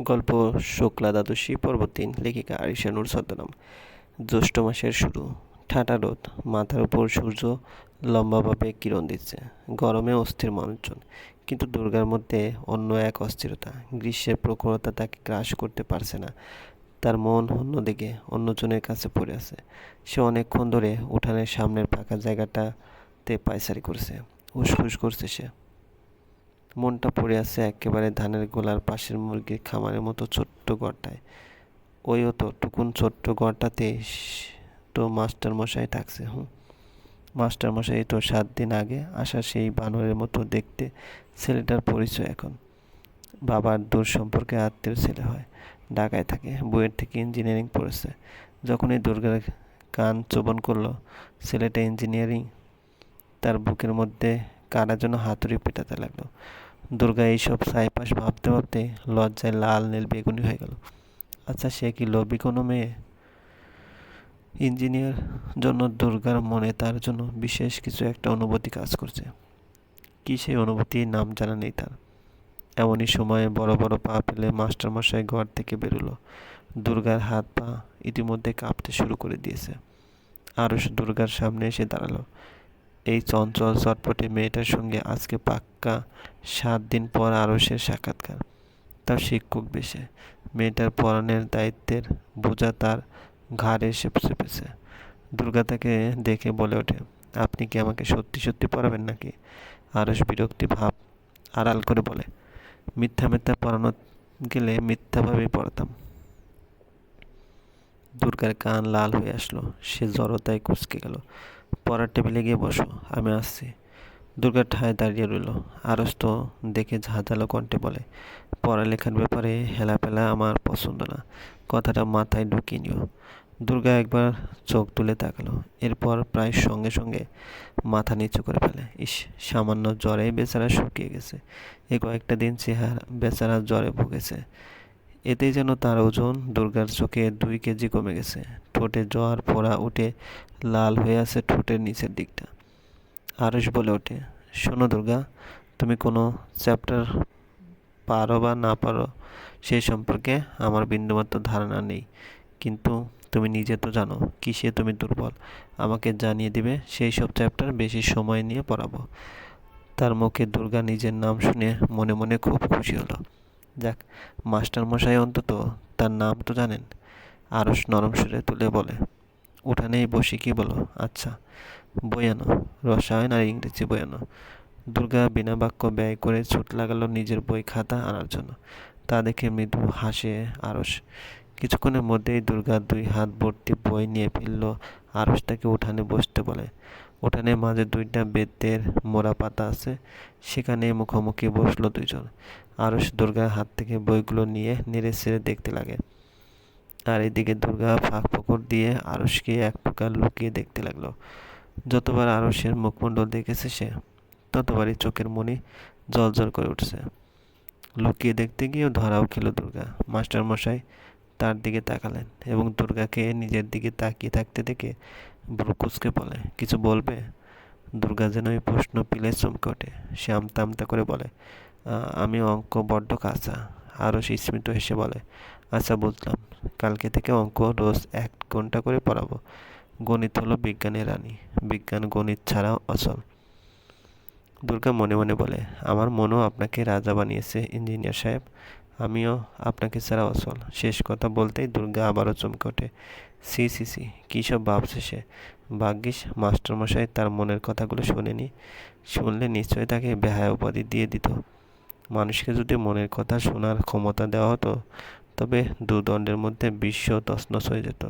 গল্প শুক্লা দ্বাদশী পর্ব তিন লেখিকা আরিশা নূর জ্যৈষ্ঠ মাসের শুরু। ঠাটা রোদ। মাথার উপর সূর্য লম্বাভাবে কিরণ দিচ্ছে। গরমে অস্থির মানুষজন। কিন্তু দুর্গার মধ্যে অন্য এক অস্থিরতা। গ্রীষ্মের প্রখরতা তাকে গ্রাস করতে পারছে না। তার মন অন্যদিকে, অন্যজনের কাছে পড়ে আছে। সে অনেকক্ষণ ধরে উঠানের সামনের ফাঁকা জায়গাটাতে পায়চারি করছে। উসখুস করছে সে। মনটা পড়ে আছে একেবারে ধানের গোলার পাশের মুরগির খামারের মতো ছোট্ট ঘরটায় ওইও তো টুকুন ছোট্ট ঘরটাতে তো মাস্টার মশাই থাকছে, হুম। মাস্টার মশাই তো সাত দিন আগে আসা সেই বানরের মতো দেখতে ছেলেটার পরিচয় এখন। বাবার দূর সম্পর্কে আত্মীয় ছেলে হয়, ঢাকায় থাকে বইয়ের থেকে ইঞ্জিনিয়ারিং পড়েছে। যখনই দুর্গার কান চোবন করল, ছেলেটা ইঞ্জিনিয়ারিং তার বুকের মধ্যে কারা যেন হাতুড়ি পেটাতে লাগল। দুর্গা এইসব সাইপাশ ভাবতে ভাবতে লজ্জায় লাল নীল বেগুনি হয়ে গেল। আচ্ছা সে কি লোভী কোনো মেয়ে? ইঞ্জিনিয়ার জন্য দুর্গার মনে তার জন্য বিশেষ কিছু একটা অনুভূতি কাজ করছে। কি সেই অনুভূতির নাম জানা নেই তার। এমনই সময়ে বড় বড় পা ফেলে মাস্টারমশাই ঘর থেকে বেরোলো। দুর্গার হাত পা ইতিমধ্যে কাঁপতে শুরু করে দিয়েছে। আরও দুর্গার সামনে এসে দাঁড়াল। এই চঞ্চল চটপটে মেয়েটার সঙ্গে আজকে পাক্কা সাত দিন পর আরসের সাক্ষাৎকার। তার শিক্ষক বেশে। মেয়েটার পড়ানোর দায়িত্বের বোঝা তার ঘাড়ে এসে চেপেছে। দুর্গা তাকে দেখে বলে ওঠে, আপনি কি আমাকে সত্যি সত্যি পড়াবেন নাকি? আরস বিরক্তি ভাব আড়াল করে বলে, মিথ্যা মিথ্যা পড়ানো গেলে মিথ্যাভাবেই পড়াতাম। দুর্গার কান লাল হয়ে আসলো। সে জড়তায় কুচকে গেল। পড়ার টেবিলে গিয়ে বসো, আমি আসছি। দুর্গা ঠায় দাঁড়িয়ে রইল। আরস্ত দেখে ঝাঁঝালো কণ্ঠে বলে, পড়ালেখার ব্যাপারে হেলাপেলা আমার পছন্দ না। কথাটা মাথায় ঢুকিয়ে নিও। দুর্গা একবার চোখ তুলে তাকালো। এরপর প্রায় সঙ্গে সঙ্গে মাথা নিচু করে ফেলে। ইস, সামান্য জ্বরে বেচারা শুকিয়ে গেছে। এ কয়েকটা দিন চেহারা বেচারা জ্বরে ভুগেছে। এতেই যেন তার ওজন দুর্গার চোখে দুই কেজি কমে গেছে। ঠোঁটে জ্বর ফোড়া উঠে লাল হয়ে আছে ঠোঁটের নিচের দিকটা। আরস বলে ওঠে, শোনো দুর্গা, তুমি কোনো চ্যাপ্টার পারো বা না পারো সেই সম্পর্কে আমার বিন্দুমাত্র ধারণা নেই। কিন্তু তুমি নিজে তো জানো, কিসে তুমি দুর্বল। আমাকে জানিয়ে দিবে, সেই সব চ্যাপ্টার বেশি সময় নিয়ে পড়াবো। তার মুখে দুর্গা নিজের নাম শুনে মনে মনে খুব খুশি হলো। যাক মাস্টার মশাই অন্তত তার নাম তো জানেন। আরস নরম সুরে তুলে বলে, উঠানেই বসি কি বলো? আচ্ছা বই রসায়ন আর ইংরেজি বই দুর্গা বিনা বাক্য ব্যয় করে ছুট লাগালো নিজের বই খাতা আনার জন্য। তা দেখে মৃদু হাসে আরস কিছুক্ষণের মধ্যেই দুর্গা দুই হাত ভর্তি বই নিয়ে ফেলল। আরস তাকে উঠানে বসতে বলে উঠানে মাঝে দুইটা বেতের মোড়া পাতা আছে। সেখানে মুখোমুখি বসল দুইজন। আরস দুর্গার হাত থেকে বইগুলো নিয়ে নেড়ে ছেড়ে দেখতে লাগে। আর এদিকে দুর্গা ফাঁক ফোকর দিয়ে আরসকে এক প্রকার লুকিয়ে দেখতে লাগল। যতবার আরসের মুখমণ্ডল দেখেছে সে, ততবারই চোখের মনি জল করে উঠছে। লুকিয়ে দেখতে গিয়েও ধরাও খেলো দুর্গা। মাস্টার মশাই তার দিকে তাকালেন এবং দুর্গাকে নিজের দিকে তাকিয়ে থাকতে দেখে ব্রুকুসকে বলে, কিছু বলবে? দুর্গা যেন ওই প্রশ্ন পিলে চমকে ওঠে। সে আমতা আমতা করে বলে আমি অঙ্ক বড্ড কাঁচা। আরও স্মৃত হেসে বলে আচ্ছা বুঝলাম। কালকে থেকে অঙ্ক রোজ এক ঘণ্টা করে পড়াবো। গণিত হলো বিজ্ঞানের রানী। বিজ্ঞান গণিত ছাড়াও অচল। দুর্গা মনে মনে বলে, আমার মনও আপনাকে রাজা বানিয়েছে, ইঞ্জিনিয়ার সাহেব। আমিও আপনাকে ছাড়া অচল। শেষ কথা বলতেই দুর্গা আবারও চমকে ওঠে। সি সি সি, কী সব ভাবছে সে? ভাগ্যিস মাস্টারমশাই তার মনের কথাগুলো শোনেনি। শুনলে নিশ্চয়ই তাকে বেহায় উপাধি দিয়ে দিত। মানুষকে যদি মনের কথা শোনার ক্ষমতা দেওয়া হতো, তবে দুদণ্ডের মধ্যে বিশ্ব তছনছ হয়ে যেত।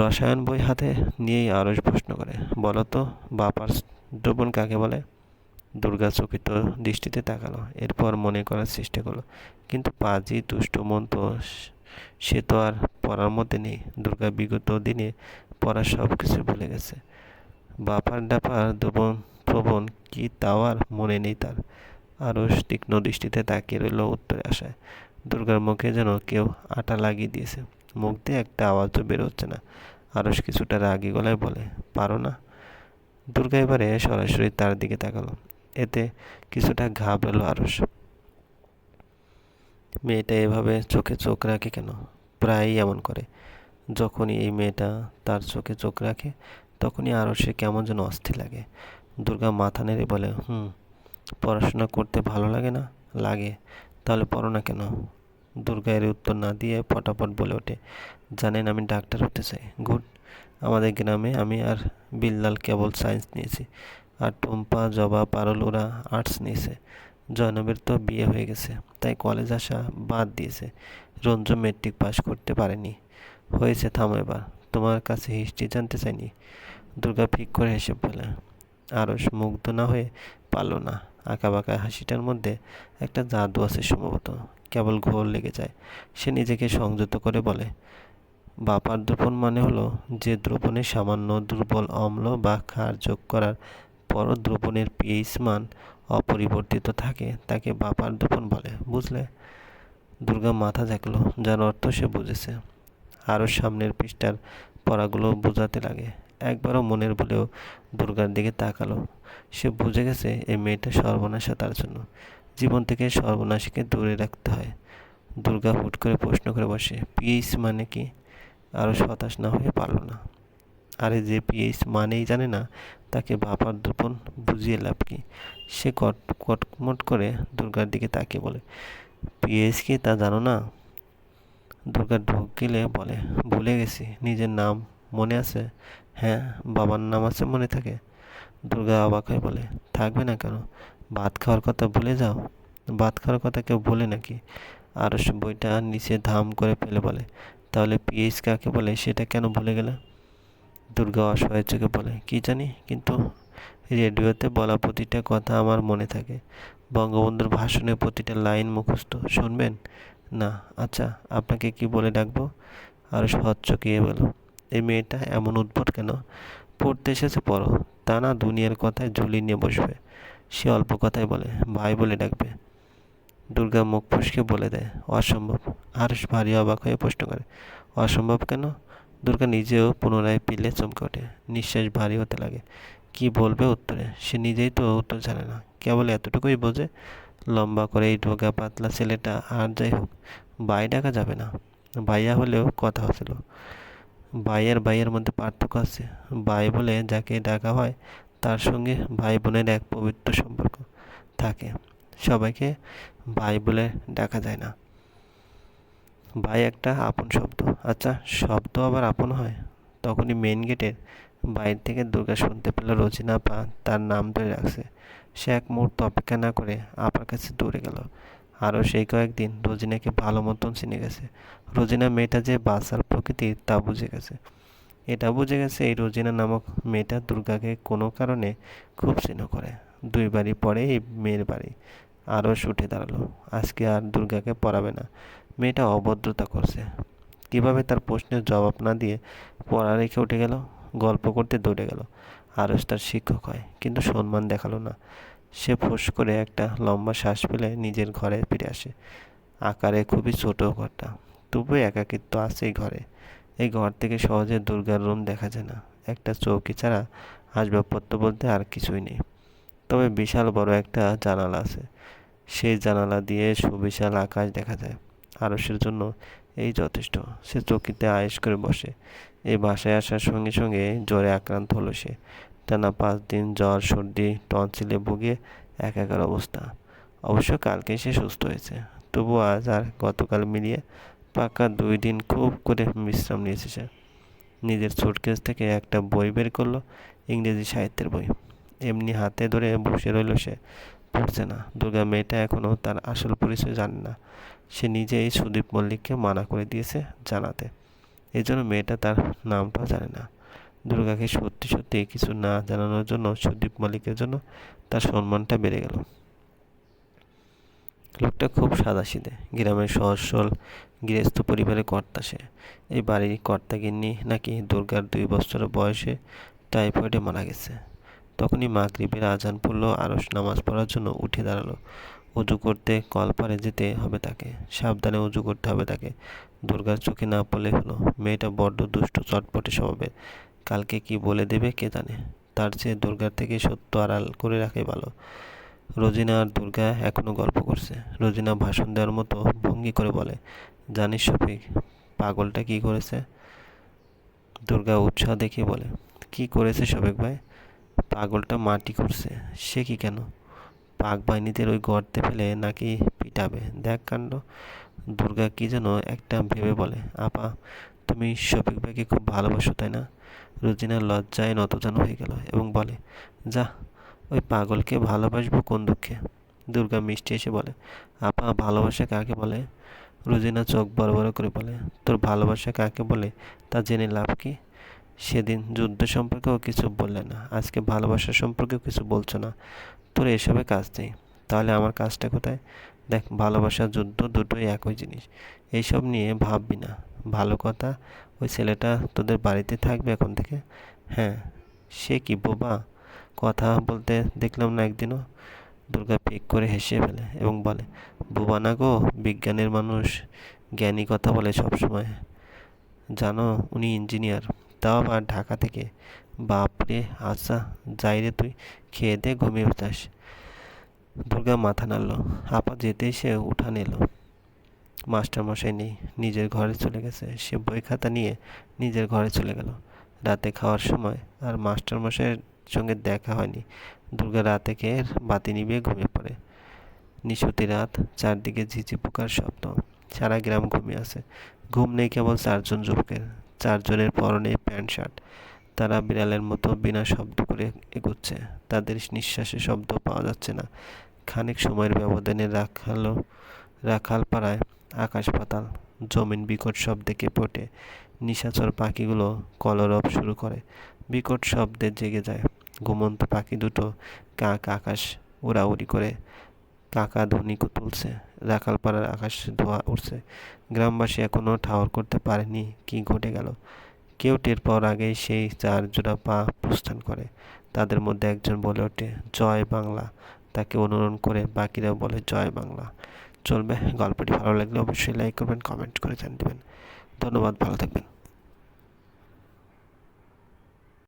রসায়ন বই হাতে নিয়েই আরস প্রশ্ন করে বলো তো বাপার দ্রবণ কাকে বলে? দুর্গা চকিত দৃষ্টিতে তাকালো, এরপর মনে করার চেষ্টা করল, কিন্তু পাজি দুষ্ট মন তো সে তো আর পড়ার মধ্যে নেই। দুর্গা বিগত দিনে পড়া সব কিছু ভুলে গেছে। বাপার ডাপার দ্রবণ, প্রবণ কি তাও আর মনে নেই তার। আরও তীক্ষ্ণ দৃষ্টিতে তাকিয়ে রইল উত্তরে আসায় দুর্গার মুখে যেন কেউ আটা লাগিয়ে দিয়েছে। মুখ দিয়ে একটা আওয়াজও বেরোচ্ছে না। আরস কিছুটা রাগি গলায় বলে, পারো না। দুর্গা এবারে সরাসরি তার দিকে তাকালো। এতে কিছুটা ঘাবড়ালো আরস মেয়েটা এভাবে চোখে চোখ রাখে কেন? প্রায়ই এমন করে। যখনই এই মেয়েটা তার চোখে চোখ রাখে, তখনই আরও সে কেমন যেন অস্থির লাগে। দুর্গা মাথা নেড়ে বলে, হুম, পড়াশোনা করতে ভালো লাগে না? লাগে। তাহলে পড়ো না কেন? দুর্গা এর উত্তর না দিয়ে ফটাফট বলে ওঠে, জানেন আমি ডাক্তার হতে চাই। গুড। আমাদের গ্রামে আমি আর বিল্লাল কেবল সায়েন্স নিয়েছি আর টুম্পা, জবা, পারল ওরা আর্টস নিয়েছে। জয়নবের তো বিয়ে হয়ে গেছে। তাই কলেজ আসা বাদ দিয়েছে। রঞ্জু মেট্রিক পাস করতে পারেনি। হয়েছে, থামো এবার। তোমার কাছে হিস্ট্রি জানতে চাইনি। দুর্গা ফিক করে হেসে বলে আরস মুগ্ধ না হয়ে পারল না। আঁকা বাঁকা হাসিটার মধ্যে একটা জাদু আছে সম্ভবত। কেবল ঘোর লেগে যায়। সে নিজেকে সংযত করে বলে, বাপার দ্রোপণ মানে হলো যে দ্রোপণে সামান্য দুর্বল অম্ল বা ক্ষার যোগ করার পর দ্রোপণের পিএইচ মান অপরিবর্তিত থাকে, তাকে বাপার দ্রোপণ বলে, বুঝলে? দুর্গা মাথা দেখল যার অর্থ সে বুঝেছে। আরও সামনের পৃষ্ঠার পড়াগুলো বোঝাতে লাগে। একবারও মনের বলেও দুর্গার দিকে তাকালো। সে বুঝে গেছে এই মেয়েটা সর্বনাশা তার জন্য। জীবন থেকে সর্বনাশীকে দূরে রাখতে হয়। দুর্গা হুট করে প্রশ্ন করে বসে পিএইচ মানে কি? আরও হতাশ না হয়ে পারল না। আরে যে পিএইচ মানেই জানে না, তাকে বাপার দুপন বুঝিয়ে লাভ কি? সে কট, কটমট করে দুর্গার দিকে তাকিয়ে বলে, পিএইচ কি তা জানো না? দুর্গা ঢোক গেলে বলে, ভুলে গেছি, নিজের নাম মনে আছে? হ্যাঁ বাবার নাম আছে মনে থাকে। দুর্গা অবাক হয়ে বলে, থাকবে না কেন? ভাত খাওয়ার কথা ভুলে যাও? ভাত খাওয়ার কথা কেউ বলে নাকি? আর বইটা নিচে ধাম করে ফেলে বলে, তাহলে পিএইচ কাকে বলে সেটা কেন ভুলে গেলে? দুর্গা অসহায় চোখে বলে কি জানি, কিন্তু রেডিওতে বলা প্রতিটা কথা আমার মনে থাকে। বঙ্গবন্ধুর ভাষণের প্রতিটা লাইন মুখস্থ, শুনবেন? না আচ্ছা আপনাকে কি বলে ডাকবো? আর সৎ চকিয়ে বলো? এই মেয়েটা এমন উদ্ভট কেন? পড়তে এসেছে, পড়ো। তা না দুনিয়ার কথায় ঝুলি নিয়ে বসবে। সে অল্প কথায় বলে, ভাই বলে ডাকবে। দুর্গা মুখ ফুসকে বলে দেয়, অসম্ভব। আর ভারী অবাক হয়ে প্রশ্ন করে, অসম্ভব কেন? দুর্গা নিজেও পুনরায় পিলে চমকে ওঠে। নিঃশ্বাস ভারী হতে লাগে। কি বলবে উত্তরে? সে নিজেই তো উত্তর জানে না। কেবল এতটুকুই বোঝে, লম্বা করে এই ঢোকা পাতলা ছেলেটা আর যাই হোক বাই ডাকা যাবে না। ভাইয়া হলেও কথা হচ্ছিল। ভাইয়ের ভাইয়ের মধ্যে পার্থক্য আছে। ভাই বলে যাকে ডাকা হয়, তার সঙ্গে ভাই বোনের এক পবিত্র সম্পর্ক থাকে। সবাইকে ভাই বলে ডাকা যায় না। ভাই, একটা আপন শব্দ। আচ্ছা শব্দ আবার আপন হয়? তখনই মেন গেটের বাইরে থেকে দুর্গা শুনতে পেল রোজিনা পা, তার নাম ধরে রাখছে। সে এক মুহূর্ত অপেক্ষা না করে আপার কাছে দৌড়ে গেল। আরও সেই কয়েকদিন রোজিনাকে ভালো মতন চিনে গেছে। রোজিনা মেয়েটা যে বাসার প্রকৃতি তা বুঝে গেছে। এটা বুঝে গেছে এই রোজিনা নামক মেয়েটা দুর্গাকে কোনো কারণে খুব স্নেহ করে। দুই বাড়ি পরে এই মেয়ের বাড়ি। আরও উঠে দাঁড়াল। আজকে আর দুর্গাকে পড়াবে না। মেয়েটা অভদ্রতা করছে। কীভাবে তার প্রশ্নের জবাব না দিয়ে পড়া রেখে উঠে গেল? গল্প করতে দৌড়ে গেল। আরস তার শিক্ষক হয়, কিন্তু সম্মান দেখাল না। সে ফোঁস করে একটা লম্বা শ্বাস ফেলে নিজের ঘরে ফিরে আসে। আকারে খুবই ছোট ঘরটা। তবু একাকিত্ব আছে এই ঘরে। এই ঘর থেকে সহজে দুর্গার রুম দেখা যায় না। একটা চৌকি ছাড়া আসবাবপত্র বলতে আর কিছুই নেই। তবে বিশাল বড় একটা জানালা আছে। সেই জানালা দিয়ে সুবিশাল আকাশ দেখা যায়। আরসের জন্য এই যথেষ্ট। সে চকিতে আয়েস করে বসে। এই বাসায় আসার সঙ্গে সঙ্গে জ্বরে আক্রান্ত হলো সে। টানা পাঁচ দিন জ্বর, সর্দি, টনসিলে ভুগে একাকার অবস্থা। অবশ্য কালকে সে সুস্থ হয়েছে। তবু আজ আর গতকাল মিলিয়ে পাকা দুই দিন খুব করে বিশ্রাম নিয়েছে সে। নিজের সুটকেস থেকে একটা বই বের করল, ইংরেজি সাহিত্যের বই। এমনি হাতে ধরে বসে রইল সে। পড়ছে না। দুর্গা মেয়েটা এখনও তার আসল পরিচয় জানে না। সে নিজেই সুদীপ মল্লিককে মানা করে দিয়েছে জানাতে। এই জন্য মেয়েটা তার নামটাও জানে না। দুর্গাকে সত্যি সত্যি কিছু না জানানোর জন্য সুদীপ মল্লিকের জন্য তার সম্মানটা বেড়ে গেল। লোকটা খুব সাদাসিদে। গ্রামের সহজ সরল গৃহস্থ পরিবারের কর্তা সে। এই বাড়ির কর্তা গিন্নি নাকি দুর্গার দুই বছর বয়সে টাইফয়েডে মারা গেছে। তখনই মাগরিবের আজান পড়ল আরস নামাজ পড়ার জন্য উঠে দাঁড়াল। উজু করতে কলপারে যেতে হবে তাকে। সাবধানে উজু করতে হবে তাকে। দুর্গার চোখে না পড়লে হলো। মেয়েটা বড্ড দুষ্ট, চটপটে স্বভাবের। কালকে কি বলে দেবে কে জানে? তার চেয়ে দুর্গার থেকে সত্য আড়াল করে রাখে ভালো। রোজিনা আর দুর্গা এখনও গল্প করছে। রোজিনা ভাষণ দেওয়ার মতো ভঙ্গি করে বলে, জানিস শফিক, পাগলটা কি করেছে? দুর্গা উৎসাহ দেখিয়ে বলে, কি করেছে শফিক ভাই? পাগলটা মাটি করছে সে কি কেন? পাক বাহিনীদের ওই গর্তে ফেলে নাকি পিটাবে? দেখ কাণ্ড। দুর্গা কি যেন একটা ভেবে বলে, আপা, তুমি শফিক ভাইকে খুব ভালোবাসো, তাই না? রোজিনা লজ্জায় নতজান হয়ে গেল এবং বলে, যা, ওই পাগলকে ভালোবাসবো কোন দুঃখে? দুর্গা মিষ্টি এসে বলে, আপা, ভালোবাসা কাকে বলে? রোজিনা চোখ বড় বড় করে বলে, তোর ভালোবাসা কাকে বলে তা জেনে লাভ কি? সেদিন যুদ্ধ সম্পর্কেও কিছু বললে না। আজকে ভালোবাসা সম্পর্কেও কিছু বলছো না। তোর এসবে কাজ নেই। তাহলে আমার কাজটা কোথায়? দেখ, ভালোবাসা, যুদ্ধ দুটোই একই জিনিস। এইসব নিয়ে ভাববি না। ভালো কথা, ওই ছেলেটা তোদের বাড়িতে থাকবে এখন থেকে? হ্যাঁ। সে কি বোবা? কথা বলতে দেখলাম না একদিনও। দুর্গা পিক করে হেসে ফেলে এবং বলে, বোবা না গো, বিজ্ঞানের মানুষ জ্ঞানী কথা বলে সবসময়। জানো, উনি ইঞ্জিনিয়ার। তাও আবার ঢাকা থেকে, বাপরে আচ্ছা যাই রে তুই, খেয়ে দে, ঘুমিয়ে যাস দুর্গা মাথা নাড়ল। আপা যেতেই সে উঠান এলো মাস্টারমশাই নেই, নিজের ঘরে চলে গেছে। সে বই খাতা নিয়ে নিজের ঘরে চলে গেল। রাতে খাওয়ার সময় আর মাস্টারমশাইয়ের সঙ্গে দেখা হয়নি। দুর্গা রাতে খেয়ে বাতি নিভিয়ে ঘুমিয়ে পড়ে। নিশুতি রাত, চারদিকে ঝিঝি পোকার শব্দ সারা গ্রাম ঘুমিয়ে আছে। ঘুম নেই কেবল চারজন যুবকের। চারজনের পরনে প্যান্ট শার্ট। তারা বিড়ালের মতো বিনা শব্দ করে এগোচ্ছে। তাদের নিঃশ্বাসের শব্দ পাওয়া যাচ্ছে না। খানিক সময়ের ব্যবধানে রাখালো রাখাল পাড়ায় আকাশ পাতাল, জমিন বিকট শব্দে কেঁপে নিশাচর পাখিগুলো কলরব শুরু করে। বিকট শব্দে জেগে যায়। ঘুমন্ত পাখি দুটো কাক আকাশ উড়াউড়ি করে। কাকা ধ্বনি তুলছে। রাখালপাড়ার আকাশ ধোয়া উঠছে গ্রামবাসী এখনও ঠাওর করতে পারেনি কি ঘটে গেল। কেউ টের পাওয়ার আগেই সেই চার জোড়া পা প্রস্থান করে। তাদের মধ্যে একজন বলে ওঠে, জয় বাংলা। তাকে অনুরণ করে বাকিরাও বলে, জয় বাংলা। চলবে। গল্পটি ভালো লাগলে অবশ্যই লাইক করবেন, কমেন্ট করে জানিয়ে দেবেন। ধন্যবাদ, ভালো থাকবেন।